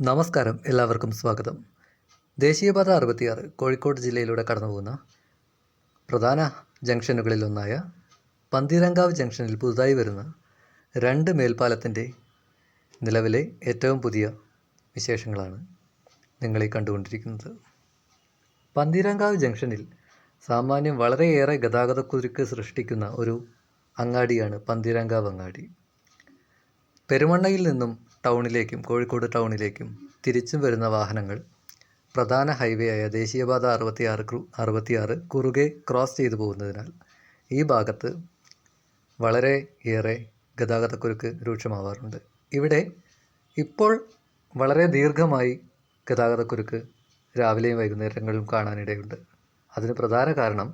നമസ്കാരം. എല്ലാവർക്കും സ്വാഗതം. ദേശീയപാത അറുപത്തിയാറ് കോഴിക്കോട് ജില്ലയിലൂടെ കടന്നുപോകുന്ന പ്രധാന ജംഗ്ഷനുകളിലൊന്നായ പന്തിരങ്കാവ് ജംഗ്ഷനിൽ പുതുതായി വരുന്ന രണ്ട് മേൽപ്പാലത്തിന്റെ നിലവിലെ ഏറ്റവും പുതിയ വിശേഷങ്ങളാണ് നിങ്ങളീ കണ്ടുകൊണ്ടിരിക്കുന്നത്. പന്തിരങ്കാവ് ജംഗ്ഷനിൽ സാമാന്യം വളരെയേറെ ഗതാഗതക്കുരുക്ക് സൃഷ്ടിക്കുന്ന ഒരു അങ്ങാടിയാണ് പന്തിരങ്കാവ് അങ്ങാടി. പെരുമണ്ണയിൽ നിന്നും ടൗണിലേക്കും കോഴിക്കോട് ടൗണിലേക്കും തിരിച്ചും വരുന്ന വാഹനങ്ങൾ പ്രധാന ഹൈവേ ആയ ദേശീയപാത അറുപത്തിയാറ് ക്രൂ അറുപത്തിയാറ് കുറുകെ ക്രോസ് ചെയ്തു പോകുന്നതിനാൽ ഈ ഭാഗത്ത് വളരെ ഏറെ ഗതാഗതക്കുരുക്ക് രൂക്ഷമാവാറുണ്ട്. ഇവിടെ ഇപ്പോൾ വളരെ ദീർഘമായി ഗതാഗതക്കുരുക്ക് രാവിലെയും വൈകുന്നേരങ്ങളിലും കാണാനിടയുണ്ട്. അതിന് പ്രധാന കാരണം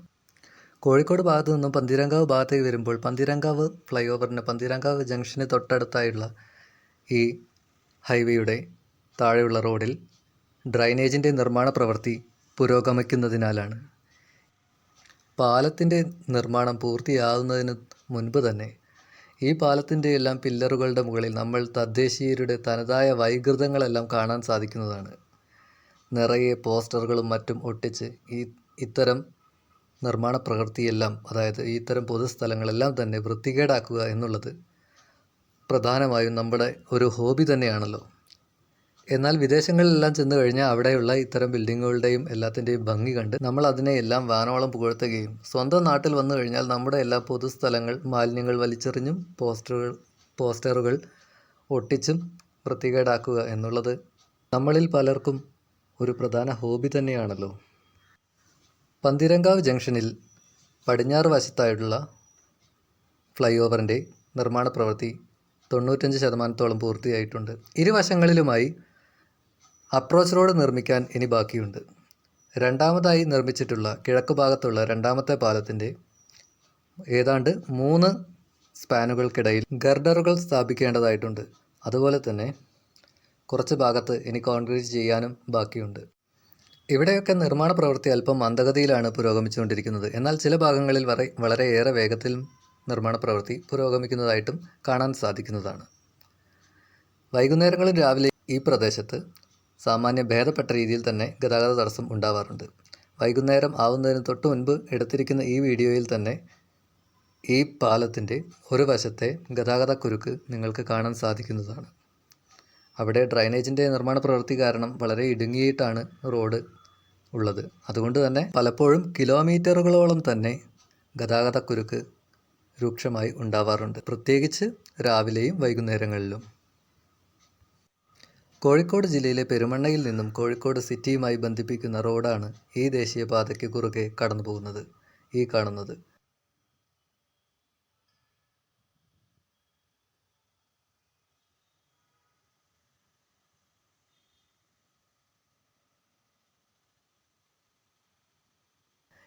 കോഴിക്കോട് ഭാഗത്തു നിന്നും പന്തിരങ്കാവ് ഭാഗത്തേക്ക് വരുമ്പോൾ പന്തിരങ്കാവ് ഫ്ലൈ ഓവറിന് പന്തിരങ്കാവ് ജംഗ്ഷന് തൊട്ടടുത്തായുള്ള ഈ ഹൈവേയുടെ താഴെയുള്ള റോഡിൽ ഡ്രൈനേജിന്റെ നിർമ്മാണ പ്രവൃത്തി പുരോഗമിക്കുന്നതിനാലാണ്. പാലത്തിന്റെ നിർമ്മാണം പൂർത്തിയാകുന്നതിന് മുൻപ് തന്നെ ഈ പാലത്തിന്റെ എല്ലാം പില്ലറുകളുടെ മുകളിൽ നമ്മൾ തദ്ദേശീയരുടെ തനതായ വൈകൃതങ്ങളെല്ലാം കാണാൻ സാധിക്കുന്നതാണ്. നിറയെ പോസ്റ്ററുകളും മറ്റും ഒട്ടിച്ച് ഈ ഇത്തരം നിർമ്മാണ പ്രവൃത്തിയെല്ലാം അതായത് ഇത്തരം പൊതുസ്ഥലങ്ങളെല്ലാം തന്നെ വൃത്തികേടാക്കുക എന്നുള്ളത് പ്രധാനമായും നമ്മുടെ ഒരു ഹോബി തന്നെയാണല്ലോ. എന്നാൽ വിദേശങ്ങളിലെല്ലാം ചെന്ന് കഴിഞ്ഞാൽ അവിടെയുള്ള ഇത്തരം ബിൽഡിങ്ങുകളുടെയും എല്ലാത്തിന്റെയും ഭംഗി കണ്ട് നമ്മൾ അതിനെ എല്ലാം വാനോളം പുകഴ്ത്തുകയും സ്വന്തം നാട്ടിൽ വന്നു കഴിഞ്ഞാൽ നമ്മുടെ എല്ലാ പൊതുസ്ഥലങ്ങൾ മാലിന്യങ്ങൾ വലിച്ചെറിഞ്ഞും പോസ്റ്ററുകൾ പോസ്റ്ററുകൾ ഒട്ടിച്ചും വൃത്തികേടാക്കുക എന്നുള്ളത് നമ്മളിൽ പലർക്കും ഒരു പ്രധാന ഹോബി തന്നെയാണല്ലോ. പന്തിരങ്കാവ് ജംഗ്ഷനിൽ പടിഞ്ഞാറ് വശത്തായിട്ടുള്ള ഫ്ലൈ ഓവറിന്റെ നിർമ്മാണ പ്രവൃത്തി തൊണ്ണൂറ്റഞ്ച് ശതമാനത്തോളം പൂർത്തിയായിട്ടുണ്ട്. ഇരുവശങ്ങളിലുമായി അപ്രോച്ച് റോഡ് നിർമ്മിക്കാൻ ഇനി ബാക്കിയുണ്ട്. രണ്ടാമതായി നിർമ്മിച്ചിട്ടുള്ള കിഴക്ക് ഭാഗത്തുള്ള രണ്ടാമത്തെ പാലത്തിന്റെ ഏതാണ്ട് മൂന്ന് സ്പാനുകൾക്കിടയിൽ ഗർഡറുകൾ സ്ഥാപിക്കേണ്ടതായിട്ടുണ്ട്. അതുപോലെ തന്നെ കുറച്ച് ഭാഗത്ത് ഇനി കോൺക്രീറ്റ് ചെയ്യാനും ബാക്കിയുണ്ട്. ഇവിടെയൊക്കെ നിർമ്മാണ പ്രവൃത്തി അല്പം മന്ദഗതിയിലാണ് പുരോഗമിച്ചുകൊണ്ടിരിക്കുന്നത്. എന്നാൽ ചില ഭാഗങ്ങളിൽ വരെ വളരെയേറെ വേഗത്തിൽ നിർമ്മാണ പ്രവൃത്തി പുരോഗമിക്കുന്നതായിട്ടും കാണാൻ സാധിക്കുന്നതാണ്. വൈകുന്നേരങ്ങളിൽ രാവിലെ ഈ പ്രദേശത്ത് സാമാന്യ ഭേദപ്പെട്ട രീതിയിൽ തന്നെ ഗതാഗത തടസ്സം ഉണ്ടാവാറുണ്ട്. വൈകുന്നേരം ആവുന്നതിന് തൊട്ട് മുൻപ് എടുത്തിരിക്കുന്ന ഈ വീഡിയോയിൽ തന്നെ ഈ പാലത്തിന്റെ ഒരു വശത്തെ ഗതാഗത കുരുക്ക് നിങ്ങൾക്ക് കാണാൻ സാധിക്കുന്നതാണ്. അവിടെ ഡ്രൈനേജിന്റെ നിർമ്മാണ പ്രവൃത്തി കാരണം വളരെ ഇടുങ്ങിയിട്ടാണ് റോഡ് ഉള്ളത്. അതുകൊണ്ട് തന്നെ പലപ്പോഴും കിലോമീറ്ററുകളോളം തന്നെ ഗതാഗതക്കുരുക്ക് രൂക്ഷമായി ഉണ്ടാവാറുണ്ട്. പ്രത്യേകിച്ച് രാവിലെയും വൈകുന്നേരങ്ങളിലും. കോഴിക്കോട് ജില്ലയിലെ പെരുമണ്ണയിൽ നിന്നും കോഴിക്കോട് സിറ്റിയുമായി ബന്ധിപ്പിക്കുന്ന റോഡാണ് ഈ ദേശീയപാതയ്ക്ക് കുറുകെ കടന്നു പോകുന്നത് ഈ കാണുന്നത്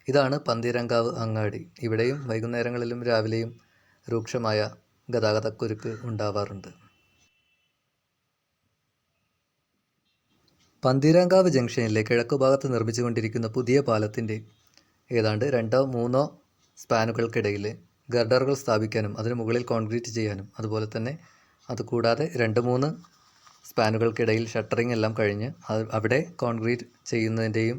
ഇതാണ് പന്തീരങ്കാവ് അങ്ങാടി. ഇവിടെയും വൈകുന്നേരങ്ങളിലും രാവിലെയും രൂക്ഷമായ ഗതാഗതക്കുരുക്ക് ഉണ്ടാവാറുണ്ട്. പന്തീരങ്കാവ് ജംഗ്ഷനിലെ കിഴക്കു ഭാഗത്ത് നിർമ്മിച്ചുകൊണ്ടിരിക്കുന്ന പുതിയ പാലത്തിന്റെ ഏതാണ്ട് രണ്ടോ മൂന്നോ സ്പാനുകൾക്കിടയിൽ ഗർഡറുകൾ സ്ഥാപിക്കാനും അതിന് മുകളിൽ കോൺക്രീറ്റ് ചെയ്യാനും അതുപോലെ തന്നെ അതുകൂടാതെ രണ്ട് മൂന്ന് സ്പാനുകൾക്കിടയിൽ ഷട്ടറിംഗ് എല്ലാം കഴിഞ്ഞ് അവിടെ കോൺക്രീറ്റ് ചെയ്യുന്നതിന്റെയും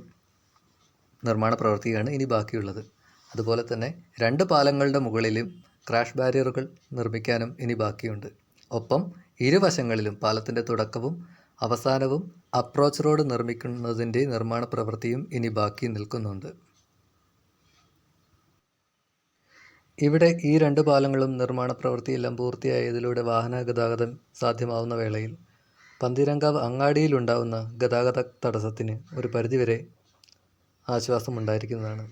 നിർമ്മാണ പ്രവൃത്തിയാണ് ഇനി ബാക്കിയുള്ളത്. അതുപോലെ തന്നെ രണ്ട് പാലങ്ങളുടെ മുകളിലും ക്രാഷ് ബാരിയറുകൾ നിർമ്മിക്കാനും ഇനി ബാക്കിയുണ്ട്. ഒപ്പം ഇരുവശങ്ങളിലും പാലത്തിന്റെ തുടക്കവും അവസാനവും അപ്രോച്ച് റോഡ് നിർമ്മിക്കുന്നതിന്റെ നിർമ്മാണ പ്രവൃത്തിയും ഇനി ബാക്കി നിൽക്കുന്നുണ്ട്. ഇവിടെ ഈ രണ്ട് പാലങ്ങളും നിർമ്മാണ പ്രവൃത്തിയെല്ലാം പൂർത്തിയായതിലൂടെ വാഹന ഗതാഗതം സാധ്യമാവുന്ന വേളയിൽ പന്തിരങ്കാവ് അങ്ങാടിയിലുണ്ടാവുന്ന ഗതാഗത തടസ്സത്തിന് ഒരു പരിധിവരെ ആശ്വാസമുണ്ടായിരിക്കുന്നതാണ്.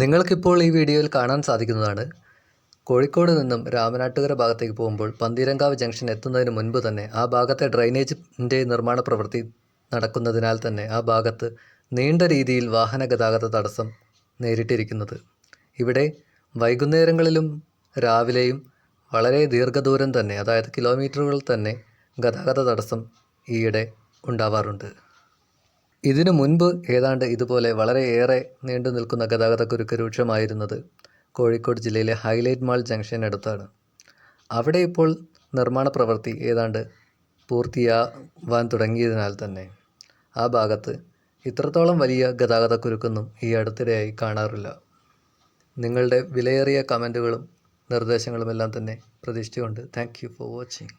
നിങ്ങൾക്കിപ്പോൾ ഈ വീഡിയോയിൽ കാണാൻ സാധിക്കുന്നതാണ്. കോഴിക്കോട് നിന്നും രാമനാട്ടുകര ഭാഗത്തേക്ക് പോകുമ്പോൾ പന്തീരങ്കാവ് ജംഗ്ഷൻ എത്തുന്നതിന് മുൻപ് തന്നെ ആ ഭാഗത്തെ ഡ്രൈനേജിന്റെ നിർമ്മാണ പ്രവൃത്തി നടക്കുന്നതിനാൽ തന്നെ ആ ഭാഗത്ത് നീണ്ട രീതിയിൽ വാഹന ഗതാഗത തടസ്സം നേരിട്ടിരിക്കുന്നത്. ഇവിടെ വൈകുന്നേരങ്ങളിലും രാവിലെയും വളരെ ദീർഘദൂരം തന്നെ അതായത് കിലോമീറ്ററുകൾ തന്നെ ഗതാഗത തടസ്സം ഈയിടെ ഉണ്ടാവാറുണ്ട്. ഇതിനു മുൻപ് ഏതാണ്ട് ഇതുപോലെ വളരെയേറെ നീണ്ടു നിൽക്കുന്ന ഗതാഗതക്കുരുക്ക് രൂക്ഷമായിരുന്നത് കോഴിക്കോട് ജില്ലയിലെ ഹൈലൈറ്റ് മാൾ ജംഗ്ഷനടുത്താണ് അവിടെ ഇപ്പോൾ നിർമ്മാണ പ്രവൃത്തി ഏതാണ്ട് പൂർത്തിയാവാൻ തുടങ്ങിയതിനാൽ തന്നെ ആ ഭാഗത്ത് ഇത്രത്തോളം വലിയ ഗതാഗതക്കുരുക്കൊന്നും ഈ അടുത്തിടെയായി കാണാറില്ല. നിങ്ങളുടെ വിലയേറിയ കമന്റുകളും നിർദ്ദേശങ്ങളുമെല്ലാം തന്നെ പ്രതീക്ഷിച്ചുകൊണ്ട് താങ്ക് യു ഫോർ വാച്ചിങ്.